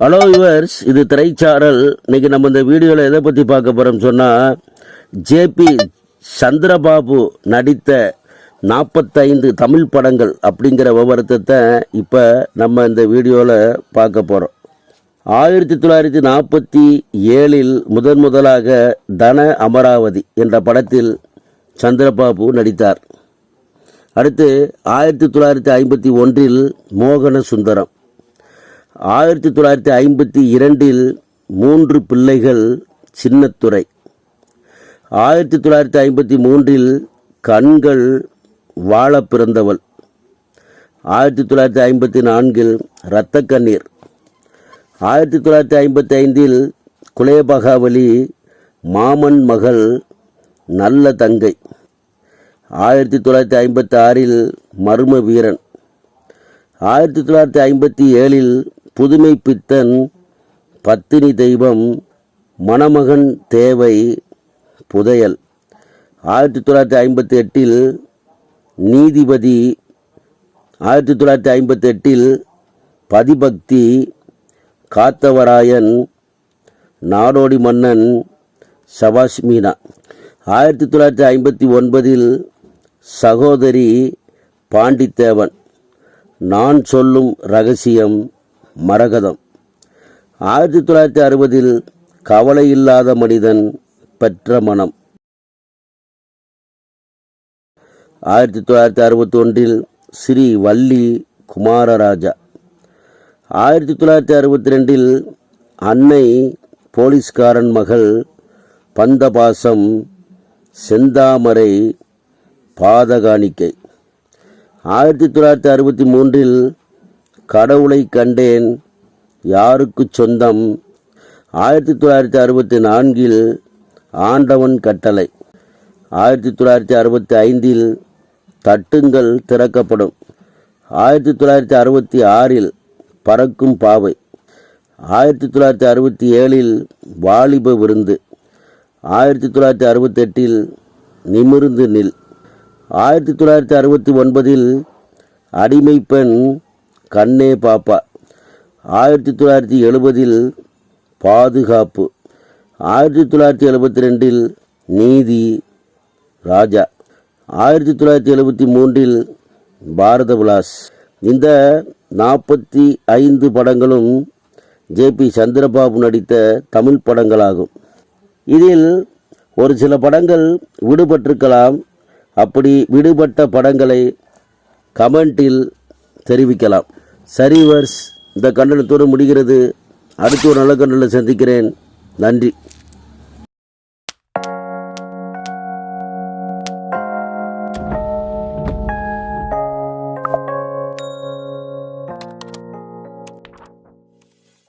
Hello yours இது திரைச்சாரல். இன்னைக்கு நம்ம இந்த வீடியோவில் எதை பற்றி பார்க்க போகிறோம் சொன்னால் ஜேபி சந்திரபாபு நடித்த நாற்பத்தைந்து தமிழ் படங்கள் அப்படிங்கிற விவரத்தை இப்போ நம்ம இந்த வீடியோவில் பார்க்க போகிறோம் ஆயிரத்தி தொள்ளாயிரத்தி நாற்பத்தி ஏழில் முதன் முதலாக தன அமராவதி என்ற படத்தில் சந்திரபாபு நடித்தார். அடுத்து ஆயிரத்தி தொள்ளாயிரத்தி ஐம்பத்தி ஒன்றில் மோகன சுந்தரம். ஆயிரத்தி தொள்ளாயிரத்தி ஐம்பத்தி இரண்டில் மூன்று பிள்ளைகள் சின்னத்துறை. ஆயிரத்தி தொள்ளாயிரத்தி ஐம்பத்தி மூன்றில் கண்கள் வாழ பிறந்தவள். ஆயிரத்தி தொள்ளாயிரத்தி ஐம்பத்தி நான்கில் இரத்த கண்ணீர் ஆயிரத்தி தொள்ளாயிரத்தி ஐம்பத்தி ஐந்தில் குலேபகாவலி மாமன் மகள் நல்ல தங்கை. ஆயிரத்தி தொள்ளாயிரத்தி ஐம்பத்தி ஆறில் மர்ம வீரன். ஆயிரத்தி தொள்ளாயிரத்தி ஐம்பத்தி ஏழில் புதுமை பித்தன் பத்தினி தெய்வம் மணமகன் தேவை புதையல். ஆயிரத்தி தொள்ளாயிரத்தி ஐம்பத்தி எட்டில் நீதிபதி ஆயிரத்தி தொள்ளாயிரத்தி ஐம்பத்தி எட்டில் பதிபக்தி காத்தவராயன் நாடோடி மன்னன் சபாஷ் மீனா ஆயிரத்தி தொள்ளாயிரத்தி ஐம்பத்தி ஒன்பதில் சகோதரி பாண்டித்தேவன். நான் சொல்லும் ரகசியம் மரகதம். ஆயிரத்தி தொள்ளாயிரத்தி அறுபதில் கவலை இல்லாத மனிதன் பெற்ற மனம். ஆயிரத்தி தொள்ளாயிரத்தி அறுபத்தி ஒன்றில் ஸ்ரீ வள்ளி குமாரராஜா. ஆயிரத்தி தொள்ளாயிரத்தி அறுபத்தி ரெண்டில் அன்னை போலீஸ்காரன் மகள் பந்தபாசம் செந்தாமரை பாதகாணிக்கை. ஆயிரத்தி தொள்ளாயிரத்தி அறுபத்தி மூன்றில் கடவுளை கண்டேன். யாருக்கு சொந்தம்? ஆயிரத்தி தொள்ளாயிரத்தி அறுபத்தி நான்கில் ஆண்டவன் கட்டளை. ஆயிரத்தி தொள்ளாயிரத்தி அறுபத்தி ஐந்தில் தட்டுங்கள் திறக்கப்படும். ஆயிரத்தி தொள்ளாயிரத்தி அறுபத்தி ஆறில் பறக்கும் பாவை. ஆயிரத்தி தொள்ளாயிரத்தி அறுபத்தி ஏழில் வாலிப விருந்து. ஆயிரத்தி தொள்ளாயிரத்தி அறுபத்தெட்டில் நிமிர்ந்து நில். ஆயிரத்தி தொள்ளாயிரத்தி அறுபத்தி ஒன்பதில் அடிமை பெண் கண்ணே பாப்பா. ஆயிரத்தி தொள்ளாயிரத்தி எழுபதில் பாதுகாப்பு. ஆயிரத்தி தொள்ளாயிரத்தி எழுபத்தி ரெண்டில் நீதி ராஜா. ஆயிரத்தி தொள்ளாயிரத்தி எழுபத்தி மூன்றில் பாரத விலாஸ் இந்த நாற்பத்தி ஐந்து படங்களும் ஜேபி சந்திரபாபு நடித்த தமிழ் படங்களாகும். இதில் ஒரு சில படங்கள் விடுபட்டிருக்கலாம். அப்படி விடுபட்ட படங்களை கமெண்டில் தெரிவிக்கலாம். சரிவர்ஸ் இந்த கண்டனத்தோடு முடிகிறது. அடுத்து ஒரு நல்ல கண்டனில் சந்திக்கிறேன். நன்றி.